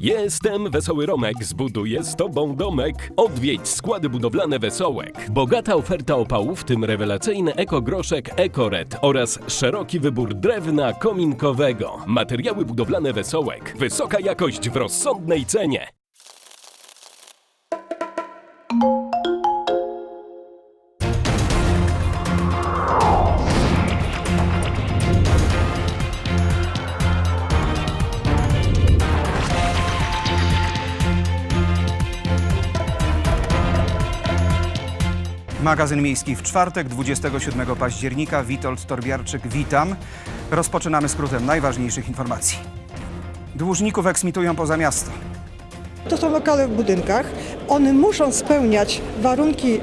Jestem Wesoły Romek, zbuduję z tobą domek. Odwiedź składy budowlane Wesołek. Bogata oferta opałów, w tym rewelacyjny ekogroszek EcoRed oraz szeroki wybór drewna kominkowego. Materiały budowlane Wesołek. Wysoka jakość w rozsądnej cenie. Magazyn Miejski w czwartek, 27 października. Witold Torbiarczyk, witam. Rozpoczynamy skrótem najważniejszych informacji. Dłużników eksmitują poza miasto. To są lokale w budynkach. One muszą spełniać warunki e,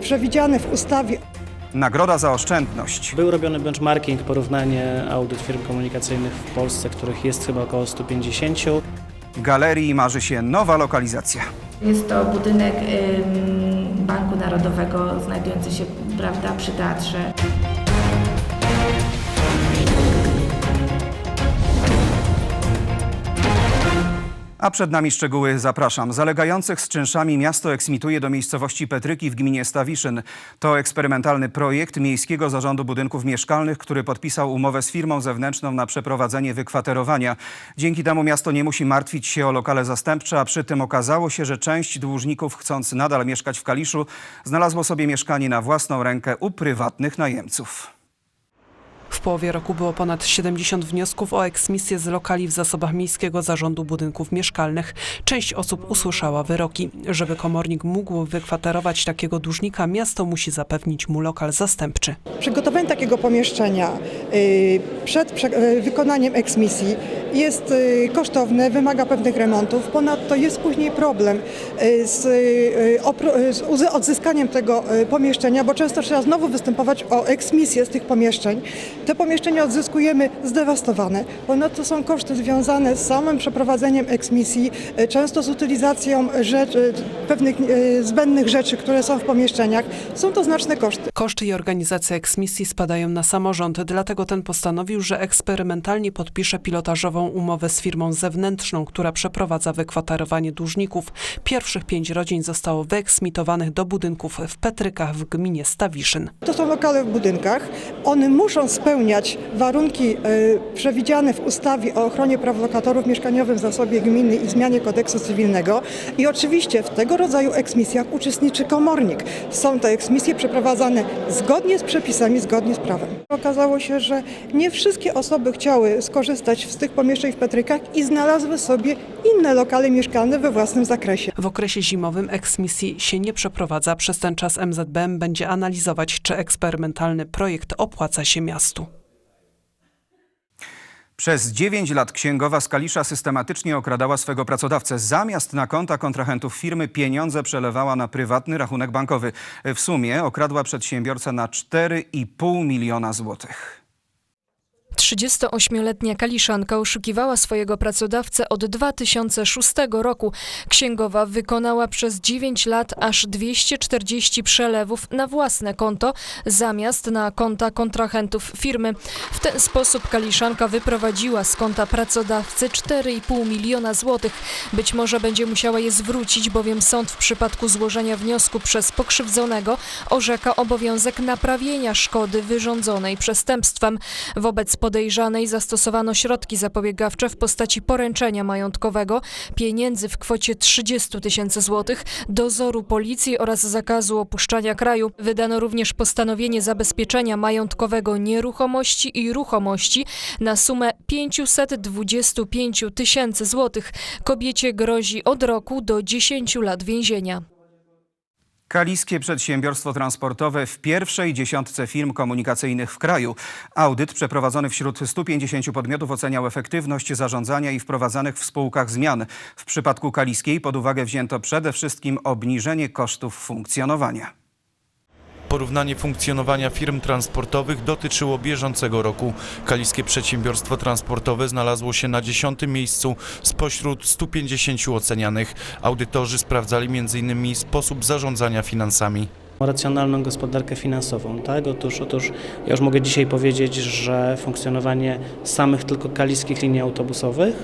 przewidziane w ustawie Nagroda za oszczędność. Był robiony benchmarking, porównanie audyt firm komunikacyjnych w Polsce, których jest chyba około 150. Galerii marzy się nowa lokalizacja. Jest to budynek Banku Narodowego znajdujący się prawda, przy teatrze. A przed nami szczegóły zapraszam. Zalegających z czynszami miasto eksmituje do miejscowości Petryki w gminie Stawiszyn. To eksperymentalny projekt Miejskiego Zarządu Budynków Mieszkalnych, który podpisał umowę z firmą zewnętrzną na przeprowadzenie wykwaterowania. Dzięki temu miasto nie musi martwić się o lokale zastępcze, a przy tym okazało się, że część dłużników chcąc nadal mieszkać w Kaliszu znalazło sobie mieszkanie na własną rękę u prywatnych najemców. W połowie roku było ponad 70 wniosków o eksmisję z lokali w zasobach Miejskiego Zarządu Budynków Mieszkalnych. Część osób usłyszała wyroki. Żeby komornik mógł wykwaterować takiego dłużnika, miasto musi zapewnić mu lokal zastępczy. Przygotowanie takiego pomieszczenia przed prze- y, wykonaniem eksmisji jest y, kosztowne, wymaga pewnych remontów. Ponadto jest później problem y, z, y, y, odzyskaniem tego y, pomieszczenia, bo często trzeba znowu występować o eksmisję z tych pomieszczeń. Te pomieszczenia odzyskujemy zdewastowane. Ponadto są koszty związane z samym przeprowadzeniem eksmisji, y, często z utylizacją rzeczy, pewnych y, zbędnych rzeczy, które są w pomieszczeniach. Są to znaczne koszty. Koszty i organizacja eksmisji spadają na samorząd, dlatego ten postanowił, że eksperymentalnie podpisze pilotażową umowę z firmą zewnętrzną, która przeprowadza wykwaterowanie dłużników. Pierwszych pięć rodzin zostało wyeksmitowanych do budynków w Petrykach w gminie Stawiszyn. To są lokale w budynkach. One muszą spełniać warunki e, przewidziane w ustawie o ochronie praw lokatorów mieszkaniowych w zasobie gminy i zmianie kodeksu cywilnego. I oczywiście w tego rodzaju eksmisjach uczestniczy komornik. Są te eksmisje przeprowadzane zgodnie z przepisami, zgodnie z prawem. Okazało się, że nie wszystkie osoby chciały skorzystać z tych pomieszczeń w Petrykach i znalazły sobie inne lokale mieszkalne we własnym zakresie. W okresie zimowym eksmisji się nie przeprowadza. Przez ten czas MZBM będzie analizować, czy eksperymentalny projekt opłaca się miastu. Przez 9 lat księgowa z Kalisza systematycznie okradała swego pracodawcę. Zamiast na konta kontrahentów firmy pieniądze przelewała na prywatny rachunek bankowy. W sumie okradła przedsiębiorcę na 4,5 miliona złotych. 38-letnia Kaliszanka oszukiwała swojego pracodawcę od 2006 roku. Księgowa wykonała przez 9 lat aż 240 przelewów na własne konto zamiast na konta kontrahentów firmy. W ten sposób Kaliszanka wyprowadziła z konta pracodawcy 4,5 miliona złotych. Być może będzie musiała je zwrócić, bowiem sąd w przypadku złożenia wniosku przez pokrzywdzonego orzeka obowiązek naprawienia szkody wyrządzonej przestępstwem. Wobec podejrzanej zastosowano środki zapobiegawcze w postaci poręczenia majątkowego, pieniędzy w kwocie 30 tysięcy złotych, dozoru policji oraz zakazu opuszczania kraju. Wydano również postanowienie zabezpieczenia majątkowego nieruchomości i ruchomości na sumę 525 tysięcy złotych. Kobiecie grozi od roku do 10 lat więzienia. Kaliskie Przedsiębiorstwo Transportowe w pierwszej dziesiątce firm komunikacyjnych w kraju. Audyt przeprowadzony wśród 150 podmiotów oceniał efektywność zarządzania i wprowadzanych w spółkach zmian. W przypadku Kaliskiej pod uwagę wzięto przede wszystkim obniżenie kosztów funkcjonowania. Porównanie funkcjonowania firm transportowych dotyczyło bieżącego roku. Kaliskie Przedsiębiorstwo Transportowe znalazło się na dziesiątym miejscu spośród 150 ocenianych. Audytorzy sprawdzali m.in. sposób zarządzania finansami. Racjonalną gospodarkę finansową, tak? Otóż, otóż ja już mogę dzisiaj powiedzieć, że funkcjonowanie samych tylko kaliskich linii autobusowych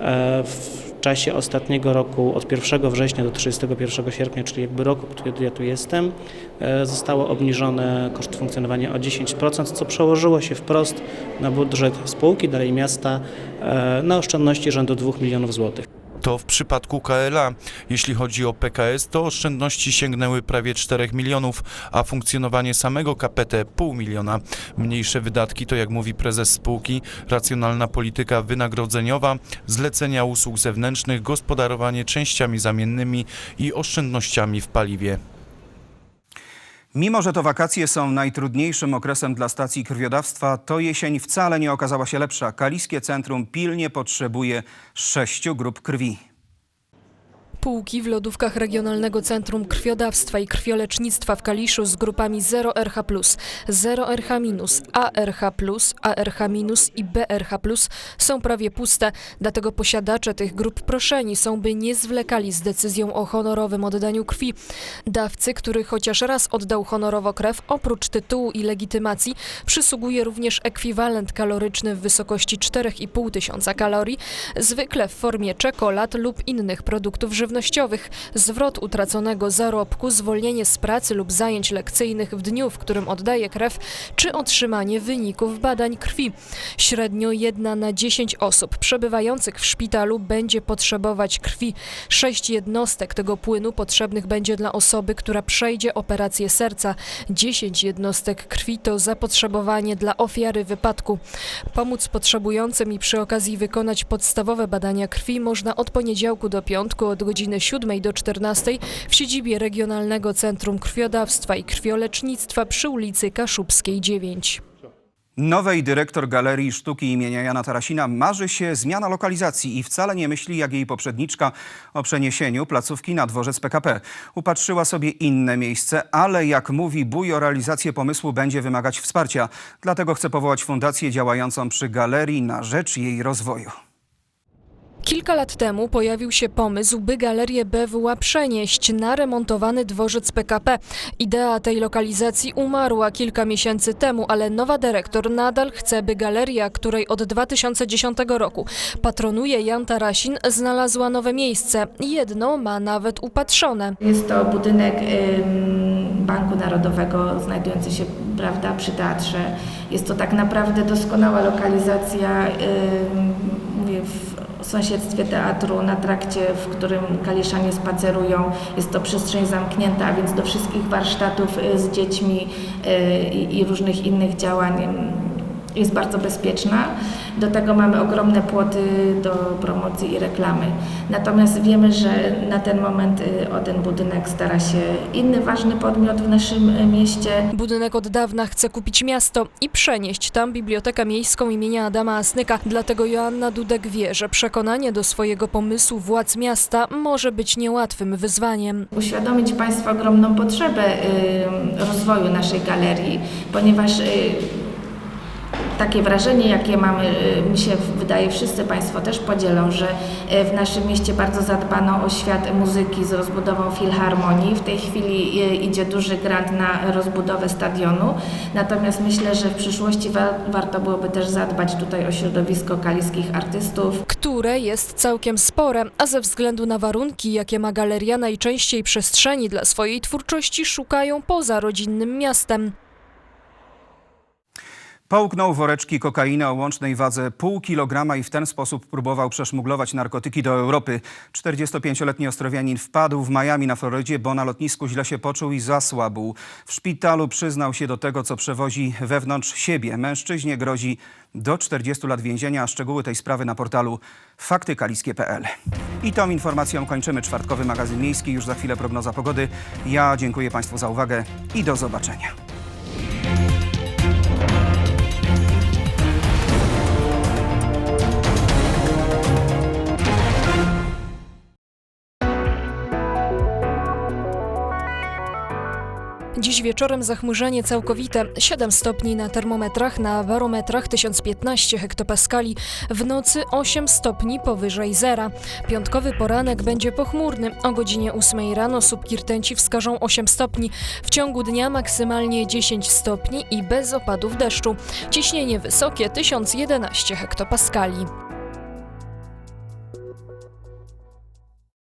e, w czasie ostatniego roku, od 1 września do 31 sierpnia, czyli jakby roku, kiedy ja tu jestem, e, zostało obniżone koszt funkcjonowania o 10%, co przełożyło się wprost na budżet spółki, dalej miasta, e, na oszczędności rzędu 2 milionów złotych. To w przypadku KLA. Jeśli chodzi o PKS, to oszczędności sięgnęły prawie 4 milionów, a funkcjonowanie samego KPT pół miliona. Mniejsze wydatki to, jak mówi prezes spółki, racjonalna polityka wynagrodzeniowa, zlecenia usług zewnętrznych, gospodarowanie częściami zamiennymi i oszczędnościami w paliwie. Mimo, że to wakacje są najtrudniejszym okresem dla stacji krwiodawstwa, to jesień wcale nie okazała się lepsza. Kaliskie Centrum pilnie potrzebuje sześciu grup krwi. Półki w lodówkach Regionalnego Centrum Krwiodawstwa i Krwiolecznictwa w Kaliszu z grupami 0RH+, 0RH-, ARH+, ARH- i BRH+, są prawie puste, dlatego posiadacze tych grup proszeni są, by nie zwlekali z decyzją o honorowym oddaniu krwi. Dawcy, który chociaż raz oddał honorowo krew, oprócz tytułu i legitymacji, przysługuje również ekwiwalent kaloryczny w wysokości 4,5 tysiąca kalorii, zwykle w formie czekolad lub innych produktów żywnościowych, zwrot utraconego zarobku, zwolnienie z pracy lub zajęć lekcyjnych w dniu, w którym oddaje krew, czy otrzymanie wyników badań krwi. Średnio jedna na 10 osób przebywających w szpitalu będzie potrzebować krwi. Sześć jednostek tego płynu potrzebnych będzie dla osoby, która przejdzie operację serca. 10 jednostek krwi to zapotrzebowanie dla ofiary wypadku. Pomóc potrzebującym i przy okazji wykonać podstawowe badania krwi można od poniedziałku do piątku od godziny 7 do 14 w siedzibie Regionalnego Centrum Krwiodawstwa i Krwiolecznictwa przy ulicy Kaszubskiej 9. Nowej dyrektor Galerii Sztuki imienia Jana Tarasina marzy się zmiana lokalizacji i wcale nie myśli jak jej poprzedniczka o przeniesieniu placówki na dworzec PKP. Upatrzyła sobie inne miejsce, ale jak mówi Buj o realizację pomysłu będzie wymagać wsparcia. Dlatego chce powołać fundację działającą przy galerii na rzecz jej rozwoju. Kilka lat temu pojawił się pomysł, by galerię BWA przenieść na remontowany dworzec PKP. Idea tej lokalizacji umarła kilka miesięcy temu, ale nowa dyrektor nadal chce, by galeria, której od 2010 roku patronuje Jan Tarasin, znalazła nowe miejsce. Jedno ma nawet upatrzone. Jest to budynek Banku Narodowego znajdujący się prawda, przy teatrze. Jest to tak naprawdę doskonała lokalizacja mówię, w sąsiedztwie teatru, na trakcie, w którym kaliszanie spacerują. Jest to przestrzeń zamknięta, a więc do wszystkich warsztatów y, z dziećmi y, i, różnych innych działań jest bardzo bezpieczna. Do tego mamy ogromne płoty do promocji i reklamy. Natomiast wiemy, że na ten moment y, o ten budynek stara się inny ważny podmiot w naszym y, mieście. Budynek od dawna chce kupić miasto i przenieść tam Bibliotekę Miejską imienia Adama Asnyka. Dlatego Joanna Dudek wie, że przekonanie do swojego pomysłu władz miasta może być niełatwym wyzwaniem. Uświadomić Państwu ogromną potrzebę rozwoju naszej galerii, ponieważ y, takie wrażenie, jakie mamy, y, mi się wydaje, wszyscy Państwo też podzielą, że y, w naszym mieście bardzo zadbano o świat muzyki z rozbudową filharmonii. W tej chwili y, idzie duży grant na rozbudowę stadionu, natomiast myślę, że w przyszłości wa warto byłoby też zadbać tutaj o środowisko kaliskich artystów. które jest całkiem spore, a ze względu na warunki, jakie ma galeria, najczęściej przestrzeni dla swojej twórczości szukają poza rodzinnym miastem. Połknął woreczki kokainy o łącznej wadze pół kilograma i w ten sposób próbował przeszmuglować narkotyki do Europy. 45-letni Ostrowianin wpadł w Miami na Florydzie, bo na lotnisku źle się poczuł i zasłabł. W szpitalu przyznał się do tego, co przewozi wewnątrz siebie. Mężczyźnie grozi do 40 lat więzienia, a szczegóły tej sprawy na portalu faktykaliskie.pl. I tą informacją kończymy czwartkowy magazyn miejski. Już za chwilę prognoza pogody. Ja dziękuję Państwu za uwagę i do zobaczenia. Dziś wieczorem zachmurzenie całkowite, 7 stopni na termometrach, na barometrach 1015 hektopaskali, w nocy 8 stopni powyżej zera. Piątkowy poranek będzie pochmurny. O godzinie 8 rano słupki rtęci wskażą 8 stopni. W ciągu dnia maksymalnie 10 stopni i bez opadów deszczu. Ciśnienie wysokie 1011 hektopaskali.